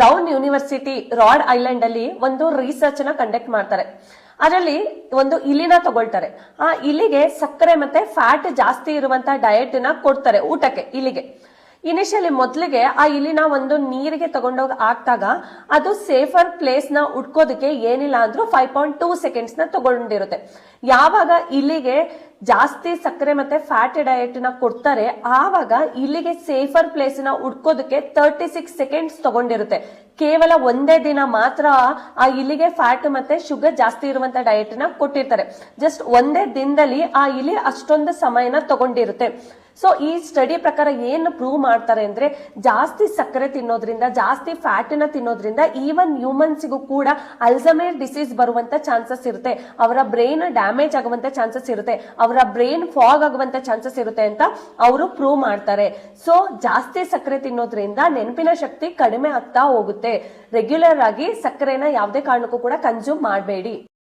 Brown university rod island ಅಲ್ಲಿ ಒಂದು ರಿಸರ್ಚ್ನ conduct ಮಾಡ್ತಾರೆ. ಅದರಲ್ಲಿ ಒಂದು ಇಲಿನ ತಗೊಳ್ತಾರೆ. ಆ ಇಲಿಗೆ ಸಕ್ಕರೆ ಮತ್ತೆ ಫ್ಯಾಟ್ ಜಾಸ್ತಿ ಇರುವಂತಹ ಡಯಟ್ನ ಕೊಡ್ತಾರೆ ಊಟಕ್ಕೆ, ಇಲಿಗೆ. ಇನಿಷಿಯಲಿ ಮೊದಲಿಗೆ ಆ ಇಲಿನ ಒಂದು ನೀರಿಗೆ ತಗೊಂಡೋಗ ಆಗ್ತಾಗ ಅದು ಸೇಫರ್ ಪ್ಲೇಸ್ನ ಉಟ್ಕೋದಕ್ಕೆ ಏನಿಲ್ಲ ಅಂದ್ರೂ ಫೈವ್ ಪಾಯಿಂಟ್ ಟೂ ಸೆಕೆಂಡ್ಸ್ನ ತಗೊಂಡಿರುತ್ತೆ. ಯಾವಾಗ ಇಲಿಗೆ ಜಾಸ್ತಿ ಸಕ್ಕರೆ ಮತ್ತೆ ಫ್ಯಾಟ್ ಡಯಟ್ನ ಕೊಡ್ತಾರೆ, ಆವಾಗ ಇಲ್ಲಿಗೆ ಸೇಫರ್ ಪ್ಲೇಸ್ನ ಹುಡ್ಕೋದಕ್ಕೆ ತರ್ಟಿ ಸಿಕ್ಸ್ ಸೆಕೆಂಡ್ಸ್ ತಗೊಂಡಿರುತ್ತೆ. ಕೇವಲ ಒಂದೇ ದಿನ ಮಾತ್ರ ಆ ಇಲಿಗೆ ಫ್ಯಾಟ್ ಮತ್ತೆ ಶುಗರ್ ಜಾಸ್ತಿ ಇರುವಂತ ಡಯಟ್ನ ಕೊಟ್ಟಿರ್ತಾರೆ. ಜಸ್ಟ್ ಒಂದೇ ದಿನದಲ್ಲಿ ಆ ಇಲಿ ಅಷ್ಟೊಂದು ಸಮಯನ ತಗೊಂಡಿರುತ್ತೆ. ಸೊ ಈ ಸ್ಟಡಿ ಪ್ರಕಾರ ಏನು ಪ್ರೂವ್ ಮಾಡ್ತಾರೆ ಅಂದ್ರೆ ಜಾಸ್ತಿ ಸಕ್ಕರೆ ತಿನ್ನೋದ್ರಿಂದ, ಜಾಸ್ತಿ ಫ್ಯಾಟ್ನ ತಿನ್ನೋದ್ರಿಂದ ಈವನ್ ಹ್ಯೂಮನ್ಸ್ಗೂ ಕೂಡ ಅಲ್ಸಮೇರ್ ಡಿಸೀಸ್ ಬರುವಂತ ಚಾನ್ಸಸ್ ಇರುತ್ತೆ. ಅವರ ಬ್ರೈನ್ ಡ್ಯಾಮೇಜ್ ಆಗುವಂತ ಚಾನ್ಸಸ್ ಇರುತ್ತೆ. ಅವರ ಬ್ರೈನ್ ಫಾಗ್ ಆಗುವಂತ ಚಾನ್ಸಸ್ ಇರುತ್ತೆ ಅಂತ ಅವರು ಪ್ರೂವ್ ಮಾಡ್ತಾರೆ. ಸೊ ಜಾಸ್ತಿ ಸಕ್ಕರೆ ತಿನ್ನೋದ್ರಿಂದ ನೆನಪಿನ ಶಕ್ತಿ ಕಡಿಮೆ ಆಗ್ತಾ ಹೋಗುತ್ತೆ. ರೆಗ್ಯುಲರ್ ಆಗಿ ಸಕ್ಕರೆನ ಯಾವುದೇ ಕಾರಣಕ್ಕೂ ಕೂಡ ಕನ್ಸ್ಯೂಮ್ ಮಾಡಬೇಡಿ.